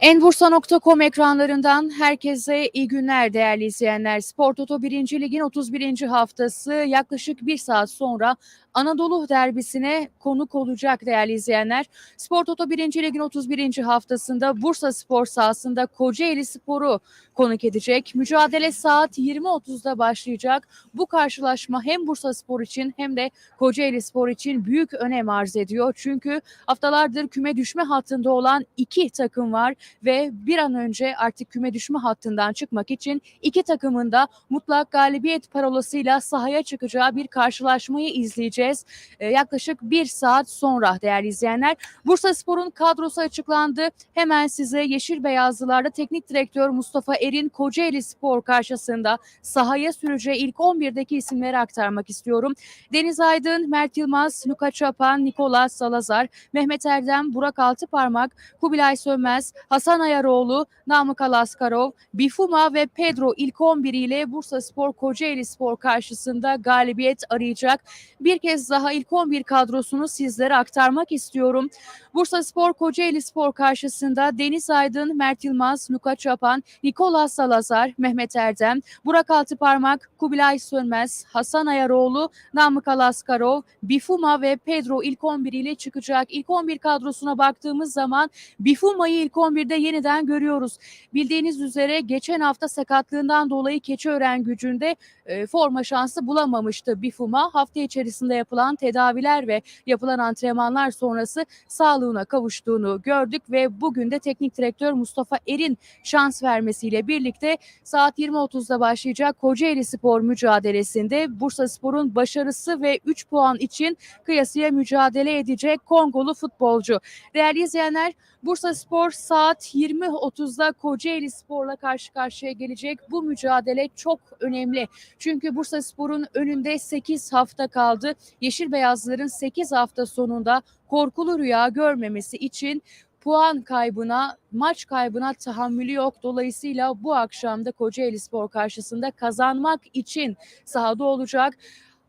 Enbursa.com ekranlarından herkese iyi günler değerli izleyenler. Spor Toto 1. Lig'in 31. haftası yaklaşık bir saat sonra Anadolu derbisine konuk olacak değerli izleyenler. Spor Toto 1. Lig'in 31. haftasında Bursa Spor sahasında Kocaeli Spor'u konuk edecek. Mücadele saat 20.30'da başlayacak. Bu karşılaşma hem Bursa Spor için hem de Kocaeli Spor için büyük önem arz ediyor. Çünkü haftalardır küme düşme hattında olan iki takım var ve bir an önce artık küme düşme hattından çıkmak için iki takımın da mutlak galibiyet parolasıyla sahaya çıkacağı bir karşılaşmayı izleyeceğiz. Ee, yaklaşık bir saat sonra değerli izleyenler. Bursa Spor'un kadrosu açıklandı. Hemen size Yeşil Beyazlılar'da teknik direktör Mustafa Erin Kocaeli Spor karşısında sahaya süreceği ilk 11'deki isimleri aktarmak istiyorum. Deniz Aydın, Mert Yılmaz, Luka Çapan, Nikola Salazar, Mehmet Erdem, Burak Altıparmak, Kubilay Sönmez, Ayaroğlu, Namık Alaskarov, Bifuma ve Pedro ilk 11 ile Bursa Spor Kocaeli Spor karşısında galibiyet arayacak. Bir kez daha ilk 11 kadrosunu sizlere aktarmak istiyorum. Bursa Spor Kocaeli Spor karşısında Deniz Aydın, Mert Yılmaz, Luka Çapan, Nikola Salazar, Mehmet Erdem, Burak Altıparmak, Kubilay Sönmez, Hasan Ayaroğlu, Namık Alaskarov, Bifuma ve Pedro ilk 11 ile çıkacak. İlk 11 kadrosuna baktığımız zaman Bifuma'yı ilk 11'de yeniden görüyoruz. Bildiğiniz üzere geçen hafta sakatlığından dolayı Keçiören gücünde e, forma şansı bulamamıştı Bifuma. Hafta içerisinde yapılan tedaviler ve yapılan antrenmanlar sonrası sağlığına kavuştuğunu gördük ve bugün de teknik direktör Mustafa Er'in şans vermesiyle birlikte saat 20.30'da başlayacak Kocaeli Spor mücadelesinde Bursa Spor'un başarısı ve 3 puan için kıyasıya mücadele edecek Kongolu futbolcu. Değerli izleyenler Bursa Spor saat 20.30'da Kocaeli Spor'la karşı karşıya gelecek. Bu mücadele çok önemli. Çünkü Bursa Spor'un önünde 8 hafta kaldı. Yeşil Beyazların 8 hafta sonunda korkulu rüya görmemesi için puan kaybına, maç kaybına tahammülü yok. Dolayısıyla bu akşam da Kocaeli Spor karşısında kazanmak için sahada olacak.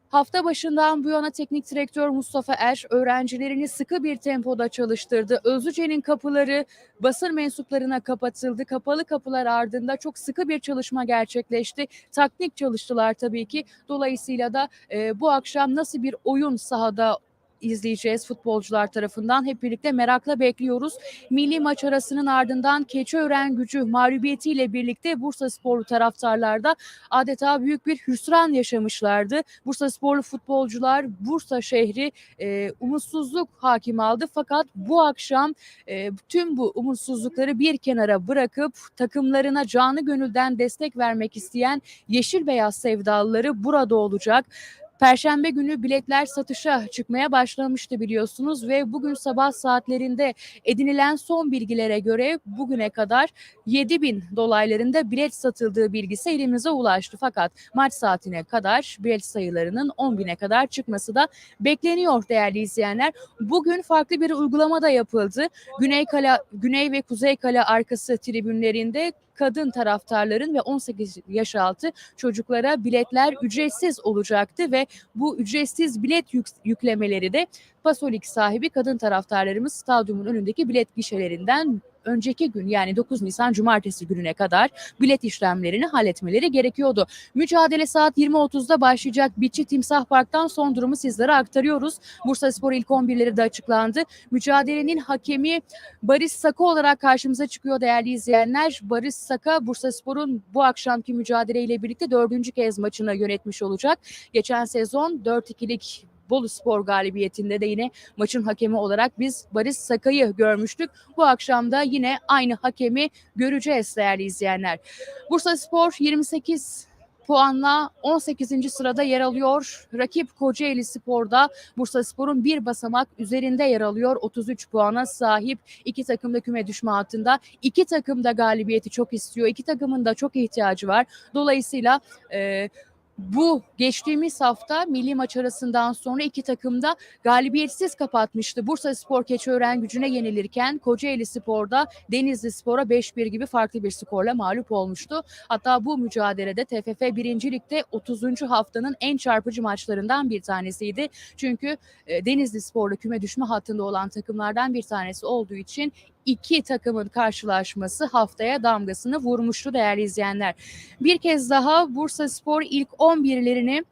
Hafta başından bu yana teknik direktör Mustafa Er öğrencilerini sıkı bir tempoda çalıştırdı. Özlüce'nin kapıları basın mensuplarına kapatıldı. Kapalı kapılar ardında çok sıkı bir çalışma gerçekleşti. Taktik çalıştılar tabii ki. Dolayısıyla da e, bu akşam nasıl bir oyun sahada izleyeceğiz futbolcular tarafından. Hep birlikte merakla bekliyoruz. Milli maç arasının ardından Keçiören gücü mağlubiyetiyle birlikte Bursa Sporlu taraftarlarda adeta büyük bir hüsran yaşamışlardı. Bursa Sporlu futbolcular Bursa şehri e, umutsuzluk hakim aldı. Fakat bu akşam e, tüm bu umutsuzlukları bir kenara bırakıp takımlarına canı gönülden destek vermek isteyen yeşil beyaz sevdalıları burada olacak. Perşembe günü biletler satışa çıkmaya başlamıştı biliyorsunuz ve bugün sabah saatlerinde edinilen son bilgilere göre bugüne kadar 7 bin dolaylarında bilet satıldığı bilgisi elimize ulaştı. Fakat maç saatine kadar bilet sayılarının 10 bine kadar çıkması da bekleniyor değerli izleyenler. Bugün farklı bir uygulama da yapıldı. Güney Kale, Güney ve Kuzey Kale arkası tribünlerinde kadın taraftarların ve 18 yaş altı çocuklara biletler ücretsiz olacaktı ve bu ücretsiz bilet yük, yüklemeleri de Pasolik sahibi kadın taraftarlarımız stadyumun önündeki bilet gişelerinden önceki gün yani 9 Nisan Cumartesi gününe kadar bilet işlemlerini halletmeleri gerekiyordu. Mücadele saat 20.30'da başlayacak Bitçi Timsah Park'tan son durumu sizlere aktarıyoruz. Bursa Spor ilk 11'leri de açıklandı. Mücadelenin hakemi Barış Saka olarak karşımıza çıkıyor değerli izleyenler. Barış Saka Bursa Spor'un bu akşamki mücadeleyle birlikte dördüncü kez maçını yönetmiş olacak. Geçen sezon 4-2'lik Bolu Spor galibiyetinde de yine maçın hakemi olarak biz Barış Sakay'ı görmüştük. Bu akşam da yine aynı hakemi göreceğiz değerli izleyenler. Bursa Spor 28 puanla 18. sırada yer alıyor. Rakip Kocaeli Spor'da Bursa Spor'un bir basamak üzerinde yer alıyor. 33 puana sahip. İki takım da küme düşme hattında. İki takım da galibiyeti çok istiyor. İki takımın da çok ihtiyacı var. Dolayısıyla e, bu geçtiğimiz hafta milli maç arasından sonra iki takım da galibiyetsiz kapatmıştı. Bursa Spor Keçiören gücüne yenilirken Kocaeli Spor'da Denizli Spor'a 5-1 gibi farklı bir skorla mağlup olmuştu. Hatta bu mücadelede TFF 1. Lig'de 30. haftanın en çarpıcı maçlarından bir tanesiydi. Çünkü e, Denizli Spor'la küme düşme hattında olan takımlardan bir tanesi olduğu için iki takımın karşılaşması haftaya damgasını vurmuştu değerli izleyenler. Bir kez daha Bursa Spor ilk 11'lerini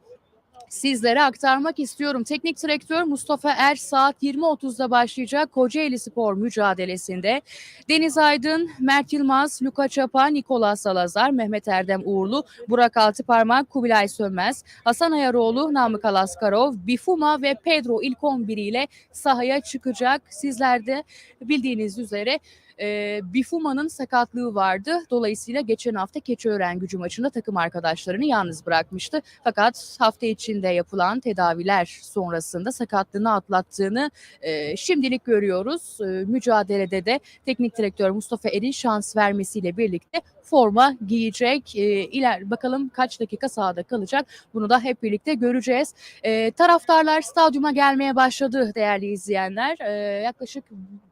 sizlere aktarmak istiyorum. Teknik direktör Mustafa Er saat 20.30'da başlayacak Kocaeli Spor mücadelesinde. Deniz Aydın, Mert Yılmaz, Luka Çapa, Nikola Salazar, Mehmet Erdem Uğurlu, Burak Altıparmak, Kubilay Sönmez, Hasan Ayaroğlu, Namık Alaskarov, Bifuma ve Pedro ilk 11 ile sahaya çıkacak. Sizler de bildiğiniz üzere e, Bifuma'nın sakatlığı vardı. Dolayısıyla geçen hafta Keçiören gücü maçında takım arkadaşlarını yalnız bırakmıştı. Fakat hafta içinde yapılan tedaviler sonrasında sakatlığını atlattığını e, şimdilik görüyoruz. E, mücadelede de teknik direktör Mustafa Er'in şans vermesiyle birlikte forma giyecek. E, iler bakalım kaç dakika sahada kalacak. Bunu da hep birlikte göreceğiz. E, taraftarlar stadyuma gelmeye başladı değerli izleyenler. E, yaklaşık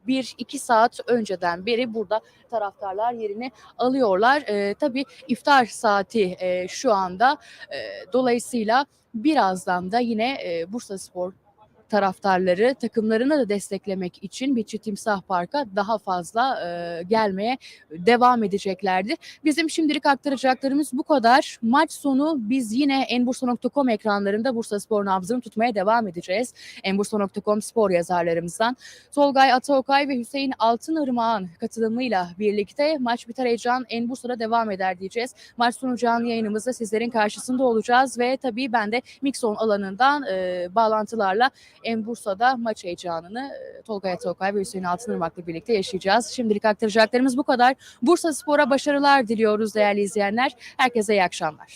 1-2 saat önceden beri burada taraftarlar yerini alıyorlar. E, tabii iftar saati e, şu anda. E, dolayısıyla birazdan da yine e, Bursa Spor taraftarları takımlarını da desteklemek için Biçi Timsah Park'a daha fazla e, gelmeye devam edeceklerdir. Bizim şimdilik aktaracaklarımız bu kadar. Maç sonu biz yine enbursa.com ekranlarında Bursa Spor nabzını tutmaya devam edeceğiz. Enbursa.com spor yazarlarımızdan Tolgay Ataokay ve Hüseyin Altınırmağ'ın katılımıyla birlikte maç biter heyecan Enbursa'da devam eder diyeceğiz. Maç sonu canlı yayınımızda sizlerin karşısında olacağız ve tabii ben de Mixon alanından e, bağlantılarla en Bursa'da maç heyecanını e, Tolga Atokay ve Hüseyin Altınırmak'la birlikte yaşayacağız. Şimdilik aktaracaklarımız bu kadar. Bursa Spor'a başarılar diliyoruz değerli izleyenler. Herkese iyi akşamlar.